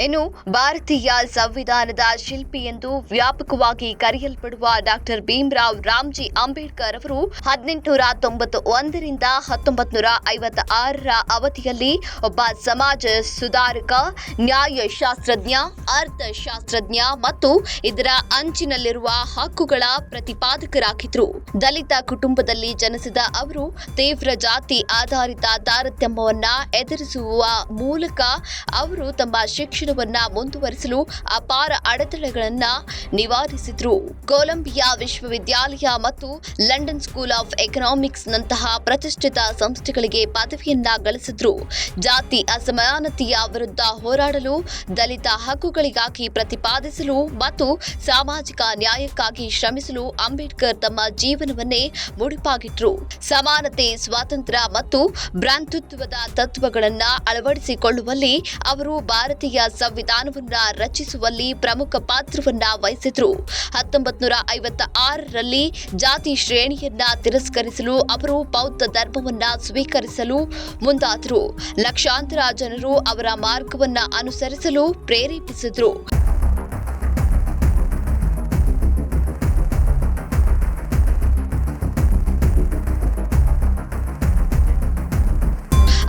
ಇನ್ನು ಭಾರತೀಯ ಸಂವಿಧಾನದ ಶಿಲ್ಪಿ ಎಂದು ವ್ಯಾಪಕವಾಗಿ ಕರೆಯಲ್ಪಡುವ ಡಾಕ್ಟರ್ ಭೀಮ್ರಾವ್ ರಾಮ್ಜಿ ಅಂಬೇಡ್ಕರ್ ಅವರು ಹದಿನೆಂಟುನೂರ ತೊಂಬತ್ತು ಒಂದರಿಂದ ಹತ್ತೊಂಬತ್ತು ನೂರ ಅವಧಿಯಲ್ಲಿ ಒಬ್ಬ ಸಮಾಜ ಸುಧಾರಕ, ನ್ಯಾಯಶಾಸ್ತ್ರಜ್ಞ, ಅರ್ಥಶಾಸ್ತ್ರಜ್ಞ ಮತ್ತು ಇದರ ಅಂಚಿನಲ್ಲಿರುವ ಹಕ್ಕುಗಳ ಪ್ರತಿಪಾದಕರಾಗಿದ್ದರು. ದಲಿತ ಕುಟುಂಬದಲ್ಲಿ ಜನಿಸಿದ ಅವರು ತೀವ್ರ ಜಾತಿ ಆಧಾರಿತ ತಾರತಮ್ಯವನ್ನ ಎದುರಿಸುವ ಮೂಲಕ ಅವರು ತಮ್ಮ ಶಿಕ್ಷಣವನ್ನ ಮುಂದುವರಿಸಲು ಅಪಾರ ಅಡೆತಡೆಗಳನ್ನ ನಿವಾರಿಸಿದ್ರು. ಕೊಲಂಬಿಯಾ ವಿಶ್ವವಿದ್ಯಾಲಯ ಮತ್ತು ಲಂಡನ್ ಸ್ಕೂಲ್ ಆಫ್ ಎಕನಾಮಿಕ್ಸ್ ನಂತಹ ಪ್ರತಿಷ್ಠಿತ ಸಂಸ್ಥೆಗಳಿಗೆ ಪದವಿಯನ್ನ ಗಳಿಸಿದ್ರು. ಜಾತಿ ಅಸಮಾನತೆಯ ವಿರುದ್ಧ ಹೋರಾಡಲು, ದಲಿತ ಹಕ್ಕುಗಳಿಗಾಗಿ ಪ್ರತಿಪಾದಿಸಲು ಮತ್ತು ಸಾಮಾಜಿಕ ನ್ಯಾಯಕ್ಕಾಗಿ ಶ್ರಮಿಸಲು ಅಂಬೇಡ್ಕರ್ ತಮ್ಮ ಜೀವನವನ್ನೇ ಮುಡಿಪಾಗಿಟ್ರು. ಸಮಾನತೆ, ಸ್ವಾತಂತ್ರ್ಯ ಮತ್ತು ಭ್ರಾತೃತ್ವದ ತತ್ವಗಳನ್ನ ಅಳವಡಿಸಿಕೊಳ್ಳುವಲ್ಲಿ ಅವರು ಭಾರತೀಯ ಸಂವಿಧಾನವನ್ನ ರಚಿಸುವಲ್ಲಿ ಪ್ರಮುಖ ಪಾತ್ರವನ್ನ ವಹಿಸಿದ್ರು. ಹತ್ತೊಂಬತ್ತು ನೂರ ಐವತ್ತ ಆರರಲ್ಲಿ ಜಾತಿ ಶ್ರೇಣಿಯನ್ನ ತಿರಸ್ಕರಿಸಲು ಅವರು ಬೌದ್ಧ ಧರ್ಮವನ್ನ ಸ್ವೀಕರಿಸಲು ಮುಂದಾದರು. ಲಕ್ಷಾಂತರ ಜನರು ಅವರ ಮಾರ್ಗವನ್ನ ಅನುಸರಿಸಲು ಪ್ರೇರೇಪಿಸಿದ್ರು.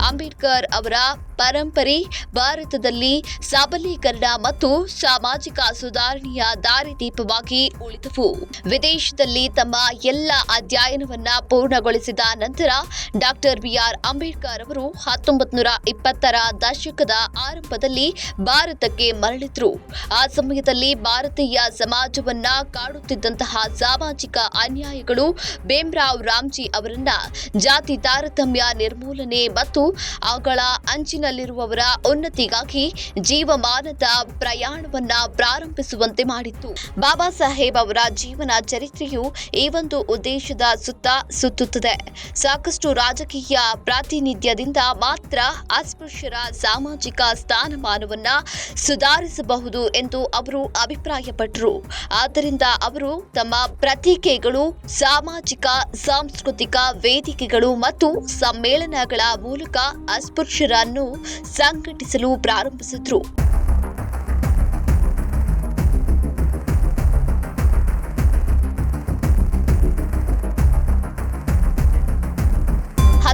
ಅಂಬೇಡ್ಕರ್ ಅವರ ಪರಂಪರೆ, ಭಾರತದಲ್ಲಿ ಸಬಲೀಕರಣ ಮತ್ತು ಸಾಮಾಜಿಕ ಸುಧಾರಣೆಯ ದಾರಿದೀಪವಾಗಿ ಉಳಿದವು. ವಿದೇಶದಲ್ಲಿ ತಮ್ಮ ಎಲ್ಲ ಅಧ್ಯಯನವನ್ನ ಪೂರ್ಣಗೊಳಿಸಿದ ನಂತರ ಡಾಕ್ಟರ್ ಬಿಆರ್ ಅಂಬೇಡ್ಕರ್ ಅವರು ಹತ್ತೊಂಬತ್ತು ನೂರ ಇಪ್ಪತ್ತರ ದಶಕದ ಆರಂಭದಲ್ಲಿ ಭಾರತಕ್ಕೆ ಮರಳಿದ್ರು. ಆ ಸಮಯದಲ್ಲಿ ಭಾರತೀಯ ಸಮಾಜವನ್ನ ಕಾಡುತ್ತಿದ್ದಂತಹ ಸಾಮಾಜಿಕ ಅನ್ಯಾಯಗಳು ಭೀಮ್ರಾವ್ ರಾಮ್ಜಿ ಅವರನ್ನ ಜಾತಿ ತಾರತಮ್ಯ ನಿರ್ಮೂಲನೆ ಮತ್ತು ಅವುಗಳ ಅಂಚಿನಲ್ಲಿರುವವರ ಉನ್ನತಿಗಾಗಿ ಜೀವಮಾನದ ಪ್ರಯಾಣವನ್ನ ಪ್ರಾರಂಭಿಸುವಂತೆ ಮಾಡಿತ್ತು. ಬಾಬಾ ಸಾಹೇಬ್ ಅವರ ಜೀವನ ಚರಿತ್ರೆಯು ಈ ಒಂದು ಉದ್ದೇಶದ ಸುತ್ತ ಸುತ್ತುತ್ತದೆ. ಸಾಕಷ್ಟು ರಾಜಕೀಯ ಪ್ರಾತಿನಿಧ್ಯದಿಂದ ಮಾತ್ರ ಅಸ್ಪೃಶ್ಯರ ಸಾಮಾಜಿಕ ಸ್ಥಾನಮಾನವನ್ನ ಸುಧಾರಿಸಬಹುದು ಎಂದು ಅವರು ಅಭಿಪ್ರಾಯಪಟ್ಟರು ಆದ್ದರಿಂದ ಅವರು ತಮ್ಮ ಪ್ರತೀಕೆಗಳು, ಸಾಮಾಜಿಕ, ಸಾಂಸ್ಕೃತಿಕ ವೇದಿಕೆಗಳು ಮತ್ತು ಸಮ್ಮೇಳನಗಳ ಮೂಲಕ ಅಸ್ಪೃಶ್ಯರನ್ನು ಸಂಘಟಿಸಲು ಪ್ರಾರಂಭಿಸಿದ್ರು.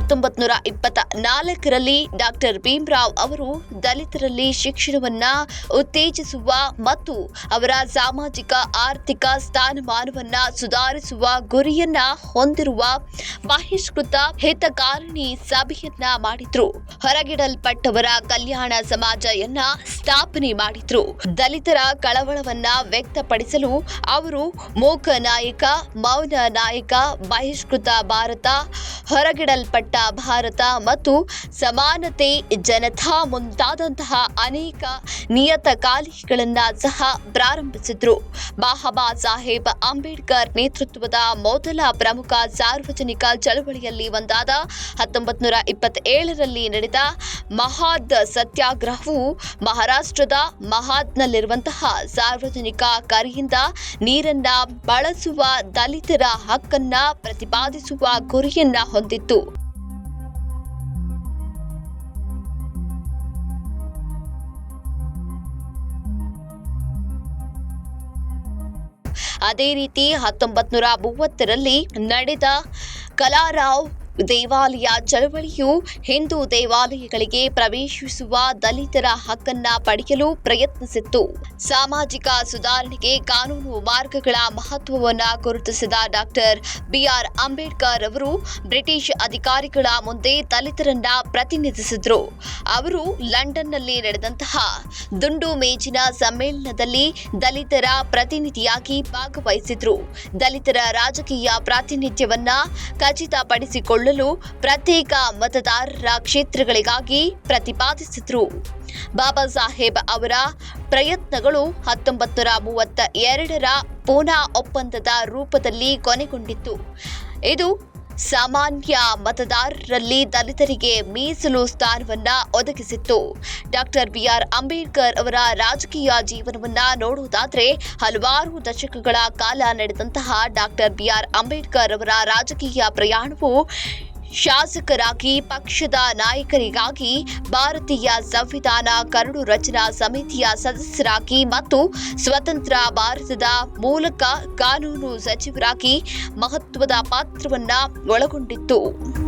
ಹತ್ತೊಂಬತ್ತು ನೂರ ಇಪ್ಪತ್ತ ನಾಲ್ಕರಲ್ಲಿ ಡಾಕ್ಟರ್ ಭೀಮ್ರಾವ್ ಅವರು ದಲಿತರಲ್ಲಿ ಶಿಕ್ಷಣವನ್ನ ಉತ್ತೇಜಿಸುವ ಮತ್ತು ಅವರ ಸಾಮಾಜಿಕ, ಆರ್ಥಿಕ ಸ್ಥಾನಮಾನವನ್ನ ಸುಧಾರಿಸುವ ಗುರಿಯನ್ನ ಹೊಂದಿರುವ ಬಹಿಷ್ಕೃತ ಹಿತಕಾರಣಿ ಸಭೆಯನ್ನ ಮಾಡಿದ್ರು. ಹೊರಗಿಡಲ್ಪಟ್ಟವರ ಕಲ್ಯಾಣ ಸಮಾಜಯನ್ನ ಸ್ಥಾಪನೆ ಮಾಡಿದ್ರು. ದಲಿತರ ಕಳವಳವನ್ನ ವ್ಯಕ್ತಪಡಿಸಲು ಅವರು ಮೂಕ ನಾಯಕ, ಮೌನ ನಾಯಕ, ಬಹಿಷ್ಕೃತ ಭಾರತ, ಹೊರಗಿಡಲ್ಪಟ್ಟ ಭಾರತ ಮತ್ತು ಸಮಾನತೆ, ಜನತಾ ಮುಂತಾದಂತಹ ಅನೇಕ ನಿಯತಕಾಲಿಕೆಗಳನ್ನು ಸಹ ಪ್ರಾರಂಭಿಸಿದ್ರು. ಬಾಬಾ ಸಾಹೇಬ್ ಅಂಬೇಡ್ಕರ್ ನೇತೃತ್ವದ ಮೊದಲ ಪ್ರಮುಖ ಸಾರ್ವಜನಿಕ ಚಳವಳಿಯಲ್ಲಿ ಒಂದಾದ ಹತ್ತೊಂಬತ್ತು ನೂರ ಇಪ್ಪತ್ತೇಳರಲ್ಲಿ ನಡೆದ ಮಹಾದ್ ಸತ್ಯಾಗ್ರಹವು ಮಹಾರಾಷ್ಟ್ರದ ಮಹಾದ್ನಲ್ಲಿರುವಂತಹ ಸಾರ್ವಜನಿಕ ಕರೆಯಿಂದ ನೀರನ್ನ ಬಳಸುವ ದಲಿತರ ಹಕ್ಕನ್ನ ಪ್ರತಿಪಾದಿಸುವ ಗುರಿಯನ್ನ ಹೊಂದಿತ್ತು. ಅದೇ ರೀತಿ ಹತ್ತೊಂಬತ್ತು ನೂರ ಮೂವತ್ತರಲ್ಲಿ ನಡೆದ ಕಲಾರಾವ್ ದೇವಾಲಯ ಚಳವಳಿಯು ಹಿಂದೂ ದೇವಾಲಯಗಳಿಗೆ ಪ್ರವೇಶಿಸುವ ದಲಿತರ ಹಕ್ಕನ್ನ ಪಡೆಯಲು ಪ್ರಯತ್ನಿಸಿತ್ತು. ಸಾಮಾಜಿಕ ಸುಧಾರಣೆಗೆ ಕಾನೂನು ಮಾರ್ಗಗಳ ಮಹತ್ವವನ್ನು ಗುರುತಿಸಿದ ಡಾಕ್ಟರ್ ಬಿಆರ್ ಅಂಬೇಡ್ಕರ್ ಅವರು ಬ್ರಿಟಿಷ್ ಅಧಿಕಾರಿಗಳ ಮುಂದೆ ದಲಿತರನ್ನ ಪ್ರತಿನಿಧಿಸಿದ್ರು. ಅವರು ಲಂಡನ್ನಲ್ಲಿ ನಡೆದಂತಹ ದುಂಡು ಮೇಜಿನ ಸಮ್ಮೇಳನದಲ್ಲಿ ದಲಿತರ ಪ್ರತಿನಿಧಿಯಾಗಿ ಭಾಗವಹಿಸಿದ್ರು. ದಲಿತರ ರಾಜಕೀಯ ಪ್ರಾತಿನಿಧ್ಯವನ್ನ ಖಚಿತಪಡಿಸಿಕೊಳ್ಳಲು ಪ್ರತ್ಯೇಕ ಮತದಾರರ ಕ್ಷೇತ್ರಗಳಿಗಾಗಿ ಪ್ರತಿಪಾದಿಸಿದ್ರು. ಬಾಬಾ ಸಾಹೇಬ್ ಅವರ ಪ್ರಯತ್ನಗಳು ಹತ್ತೊಂಬತ್ತು ನೂರ ಮೂವತ್ತ ಎರಡರ ಪೂನಾ ಒಪ್ಪಂದದ ರೂಪದಲ್ಲಿ ಕೊನೆಗೊಂಡಿತ್ತು. ಇದು ಸಾಮಾನ್ಯ ಮತದಾರರಲ್ಲಿ ದಲಿತರಿಗೆ ಮೀಸಲು ಸ್ಥಾನವನ್ನ ಒದಗಿಸಿತ್ತು. ಡಾಕ್ಟರ್ ಬಿಆರ್ ಅಂಬೇಡ್ಕರ್ ಅವರ ರಾಜಕೀಯ ಜೀವನವನ್ನ ನೋಡುವುದಾದ್ರೆ ಹಲವಾರು ದಶಕಗಳ ಕಾಲ ನಡೆದಂತಹ ಡಾಕ್ಟರ್ ಬಿಆರ್ ಅಂಬೇಡ್ಕರ್ ಅವರ ರಾಜಕೀಯ ಪ್ರಯಾಣವು ಶಾಸಕರಾಗಿ, ಪಕ್ಷದ ನಾಯಕರಿಗಾಗಿ ಭಾರತೀಯ ಸಂವಿಧಾನ ಕರಡು ರಚನಾ ಸಮಿತಿಯ ಸದಸ್ಯರಾಗಿ ಮತ್ತು ಸ್ವತಂತ್ರ ಭಾರತದ ಮೂಲಕ ಕಾನೂನು ಸಚಿವರಾಗಿ ಮಹತ್ವದ ಪಾತ್ರವನ್ನು ಒಳಗೊಂಡಿತ್ತು.